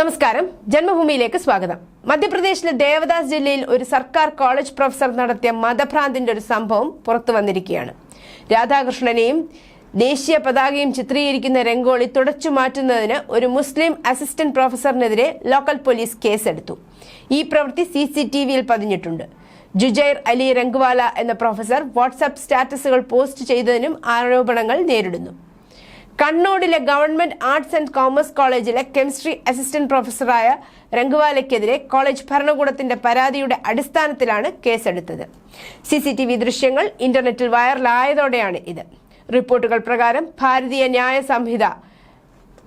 നമസ്കാരം. ജന്മഭൂമിയിലേക്ക് സ്വാഗതം. മധ്യപ്രദേശിലെ ദേവദാസ് ജില്ലയിൽ ഒരു സർക്കാർ കോളേജ് പ്രൊഫസർ നടത്തിയ മതഭ്രാന്തിന്റെ ഒരു സംഭവം പുറത്തു വന്നിരിക്കുകയാണ്. രാധാകൃഷ്ണനെയും ദേശീയ പതാകയും ചിത്രീകരിക്കുന്ന രംഗോളി തുടച്ചു മാറ്റുന്നതിന് ഒരു മുസ്ലിം അസിസ്റ്റന്റ് പ്രൊഫസറിനെതിരെ ലോക്കൽ പോലീസ് കേസെടുത്തു. ഈ പ്രവൃത്തി സി സി ടി വിയിൽ പതിഞ്ഞിട്ടുണ്ട്. ജുജൈർ അലി രംഗ്വാല എന്ന പ്രൊഫസർ വാട്സാപ്പ് സ്റ്റാറ്റസുകൾ പോസ്റ്റ് ചെയ്തതിനും ആരോപണങ്ങൾ നേരിടുന്നു. കണ്ണൂരിലെ ഗവൺമെന്റ് ആർട്സ് ആൻഡ് കോമേഴ്സ് കോളേജിലെ കെമിസ്ട്രി അസിസ്റ്റന്റ് പ്രൊഫസറായ രംഗുവാലയ്ക്കെതിരെ കോളേജ് ഭരണകൂടത്തിന്റെ പരാതിയുടെ അടിസ്ഥാനത്തിലാണ് കേസെടുത്തത്. സി സി ടി വി ദൃശ്യങ്ങൾ ഇന്റർനെറ്റിൽ വൈറലായതോടെയാണ് ഇത്. റിപ്പോർട്ടുകൾ പ്രകാരം Bharatiya Nyaya Sanhita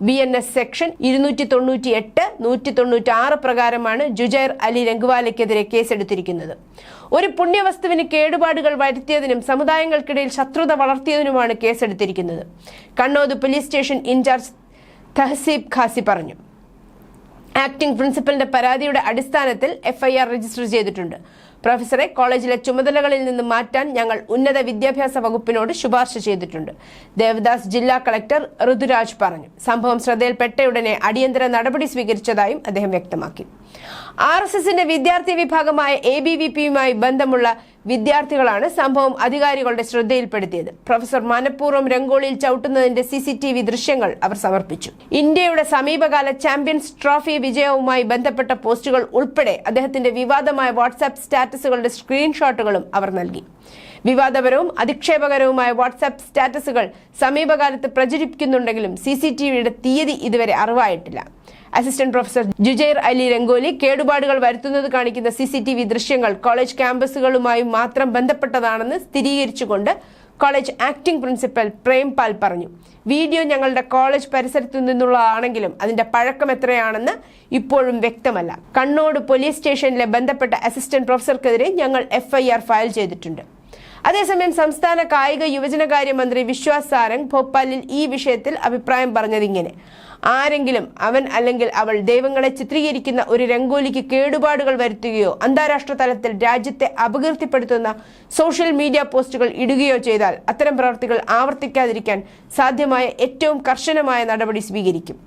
B N S section ഇരുന്നൂറ്റി തൊണ്ണൂറ്റി എട്ട് നൂറ്റി തൊണ്ണൂറ്റി ആറ് പ്രകാരമാണ് ജുജൈർ അലി രംഗ്വാലയ്ക്കെതിരെ കേസെടുത്തിരിക്കുന്നത്. ഒരു പുണ്യവസ്തുവിന് കേടുപാടുകൾ വരുത്തിയതിനും സമുദായങ്ങൾക്കിടയിൽ ശത്രുത വളർത്തിയതിനുമാണ് കേസെടുത്തിരിക്കുന്നത്. Kannod police station incharge Tahseeb Qazi പറഞ്ഞു. ആക്ടിംഗ് പ്രിൻസിപ്പലിന്റെ പരാതിയുടെ അടിസ്ഥാനത്തിൽ എഫ്ഐആർ രജിസ്റ്റർ ചെയ്തിട്ടുണ്ട്. പ്രൊഫസറെ കോളേജിലെ ചുമതലകളിൽ നിന്ന് മാറ്റാൻ ഞങ്ങൾ ഉന്നത വിദ്യാഭ്യാസ വകുപ്പിനോട് ശുപാർശ ചെയ്തിട്ടുണ്ട്. ദേവദാസ് ജില്ലാ കളക്ടർ ഋതുരാജ് പറഞ്ഞു. സംഭവം ശ്രദ്ധയിൽപ്പെട്ടയുടനെ അടിയന്തര നടപടി സ്വീകരിച്ചതായും അദ്ദേഹം വ്യക്തമാക്കി. ആർ എസ് എസിന്റെ വിദ്യാർത്ഥി വിഭാഗമായ എ ബി വി പിയുമായി ബന്ധമുള്ള വിദ്യാർത്ഥികളാണ് സംഭവം അധികാരികളുടെ ശ്രദ്ധയിൽപ്പെടുത്തിയത്. പ്രൊഫസർ മനഃപൂർവം രംഗോളിയിൽ ചവിട്ടുന്നതിന്റെ സി സി ടി വി ദൃശ്യങ്ങൾ അവർ സമർപ്പിച്ചു. ഇന്ത്യയുടെ സമീപകാല ചാമ്പ്യൻസ് ട്രോഫി വിജയവുമായി ബന്ധപ്പെട്ട പോസ്റ്റുകൾ ഉൾപ്പെടെ അദ്ദേഹത്തിന്റെ വിവാദമായ വാട്സാപ്പ് സ്റ്റാറ്റസുകളുടെ സ്ക്രീൻഷോട്ടുകളും അവർ നൽകി. വിവാദപരവും അധിക്ഷേപകരവുമായ വാട്സാപ്പ് സ്റ്റാറ്റസുകൾ സമീപകാലത്ത് പ്രചരിപ്പിക്കുന്നുണ്ടെങ്കിലും സി സി ടി വിയുടെ തീയതി ഇതുവരെ അറിവായിട്ടില്ല. അസിസ്റ്റന്റ് പ്രൊഫസർ ജുജൈർ അലി രംഗോലി കേടുപാടുകൾ വരുത്തുന്നത് കാണിക്കുന്ന സി ദൃശ്യങ്ങൾ കോളേജ് ക്യാമ്പസുകളുമായി മാത്രം ബന്ധപ്പെട്ടതാണെന്ന് സ്ഥിരീകരിച്ചുകൊണ്ട് കോളേജ് ആക്ടിംഗ് പ്രിൻസിപ്പൽ പ്രേംപാൽ പറഞ്ഞു. വീഡിയോ ഞങ്ങളുടെ കോളേജ് പരിസരത്തു നിന്നുള്ളതാണെങ്കിലും അതിന്റെ പഴക്കം എത്രയാണെന്ന് ഇപ്പോഴും വ്യക്തമല്ല. കണ്ണോട് പോലീസ് സ്റ്റേഷനിലെ ബന്ധപ്പെട്ട അസിസ്റ്റന്റ് പ്രൊഫസർക്കെതിരെ ഞങ്ങൾ എഫ്ഐആർ ഫയൽ ചെയ്തിട്ടുണ്ട്. അതേസമയം സംസ്ഥാന കായിക യുവജനകാര്യ മന്ത്രി വിശ്വാസ് സാരംഗ് ഭോപ്പാലിൽ ഈ വിഷയത്തിൽ അഭിപ്രായം പറഞ്ഞതിങ്ങനെ ആരെങ്കിലും അവൻ അല്ലെങ്കിൽ അവൾ ദൈവങ്ങളെ ചിത്രീകരിക്കുന്ന ഒരു രംഗോലിക്ക് കേടുപാടുകൾ വരുത്തുകയോ അന്താരാഷ്ട്ര തലത്തിൽ രാജ്യത്തെ അപകീർത്തിപ്പെടുത്തുന്ന സോഷ്യൽ മീഡിയ പോസ്റ്റുകൾ ഇടുകയോ ചെയ്താൽ അത്തരം പ്രവൃത്തികൾ ആവർത്തിക്കാതിരിക്കാൻ സാധ്യമായ ഏറ്റവും കർശനമായ നടപടി സ്വീകരിക്കും.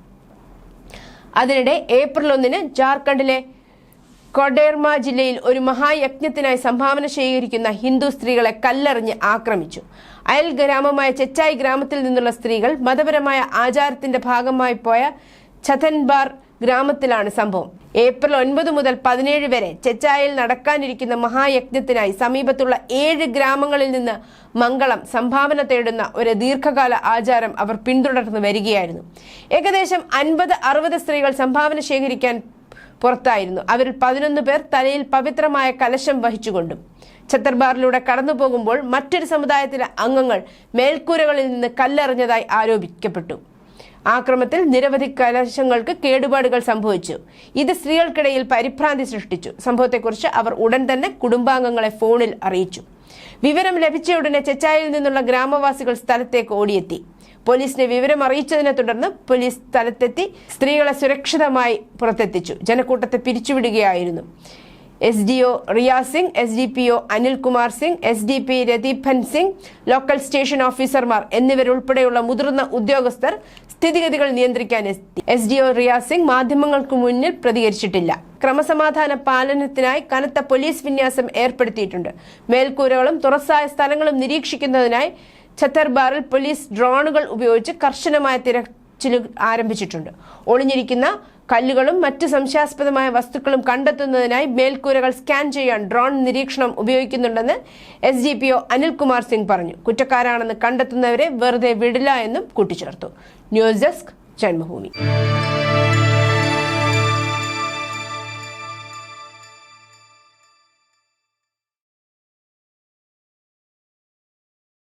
അതിനിടെ ഏപ്രിൽ ഒന്നിന് ജാർഖണ്ഡിലെ കൊഡേർമ ജില്ലയിൽ ഒരു മഹായജ്ഞത്തിനായി സംഭാവന ശേഖരിക്കുന്ന ഹിന്ദു സ്ത്രീകളെ കല്ലെറിഞ്ഞ് ആക്രമിച്ചു. അയൽ ഗ്രാമമായ ചെച്ചായി ഗ്രാമത്തിൽ നിന്നുള്ള സ്ത്രീകൾ മതപരമായ ആചാരത്തിന്റെ ഭാഗമായി പോയ ഛതൻബാർ ഗ്രാമത്തിലാണ് സംഭവം. ഏപ്രിൽ ഒൻപത് മുതൽ പതിനേഴ് വരെ ചെച്ചായിൽ നടക്കാനിരിക്കുന്ന മഹായജ്ഞത്തിനായി സമീപത്തുള്ള ഏഴ് ഗ്രാമങ്ങളിൽ നിന്ന് മംഗളം സംഭാവന തേടുന്ന ഒരു ദീർഘകാല ആചാരം അവർ പിന്തുടർന്ന് വരികയായിരുന്നു. ഏകദേശം അൻപത് അറുപത് സ്ത്രീകൾ സംഭാവന ശേഖരിക്കാൻ പുറത്തായിരുന്നു. അവരിൽ പതിനൊന്ന് പേർ തലയിൽ പവിത്രമായ കലശം വഹിച്ചുകൊണ്ടും ഛത്തർബാറിലൂടെ കടന്നു പോകുമ്പോൾ മറ്റൊരു സമുദായത്തിലെ അംഗങ്ങൾ മേൽക്കൂരകളിൽ നിന്ന് കല്ലെറിഞ്ഞതായി ആരോപിക്കപ്പെട്ടു. ആക്രമത്തിൽ നിരവധി കലശങ്ങൾക്ക് കേടുപാടുകൾ സംഭവിച്ചു. ഇത് സ്ത്രീകൾക്കിടയിൽ പരിഭ്രാന്തി സൃഷ്ടിച്ചു. സംഭവത്തെക്കുറിച്ച് അവർ ഉടൻ തന്നെ കുടുംബാംഗങ്ങളെ ഫോണിൽ അറിയിച്ചു. വിവരം ലഭിച്ച ഉടനെ ചെച്ചായിൽ നിന്നുള്ള ഗ്രാമവാസികൾ സ്ഥലത്തേക്ക് ഓടിയെത്തി. പോലീസിനെ വിവരം അറിയിച്ചതിനെ തുടർന്ന് പോലീസ് സ്ഥലത്തെത്തി. സ്ത്രീകളെ സുരക്ഷിതമായി പുറത്തെത്തിച്ചു. ജനക്കൂട്ടത്തെ പിരിച്ചുവിടുകയായിരുന്നു. S D O Riyaz Singh S D P O Anilkumar Singh S D P Ratheepan Singh local station ഓഫീസർമാർ എന്നിവരുൾപ്പെടെയുള്ള മുതിർന്ന ഉദ്യോഗസ്ഥർ സ്ഥിതിഗതികൾ നിയന്ത്രിക്കാൻ S D O Riyaz Singh മാധ്യമങ്ങൾക്ക് മുന്നിൽ പ്രതികരിച്ചിട്ടില്ല. ക്രമസമാധാന പാലനത്തിനായി കനത്ത പോലീസ് വിന്യാസം ഏർപ്പെടുത്തിയിട്ടുണ്ട്. മേൽക്കൂരകളും തുറസായ സ്ഥലങ്ങളും നിരീക്ഷിക്കുന്നതിനായി ഛത്തർബാറിൽ പോലീസ് ഡ്രോണുകൾ ഉപയോഗിച്ച് കർശനമായ തിരച്ചിൽ ആരംഭിച്ചിട്ടുണ്ട്. ഒളിഞ്ഞിരിക്കുന്ന കല്ലുകളും മറ്റ് സംശയാസ്പദമായ വസ്തുക്കളും കണ്ടെത്തുന്നതിനായി മേൽക്കൂരകൾ സ്കാൻ ചെയ്യാൻ ഡ്രോൺ നിരീക്ഷണം ഉപയോഗിക്കുന്നുണ്ടെന്ന് S D P O Anilkumar Singh പറഞ്ഞു. കുറ്റക്കാരാണെന്ന് കണ്ടെത്തുന്നവരെ വെറുതെ വിടില്ല എന്നും കൂട്ടിച്ചേർത്തു. News desk Janmabhoomi.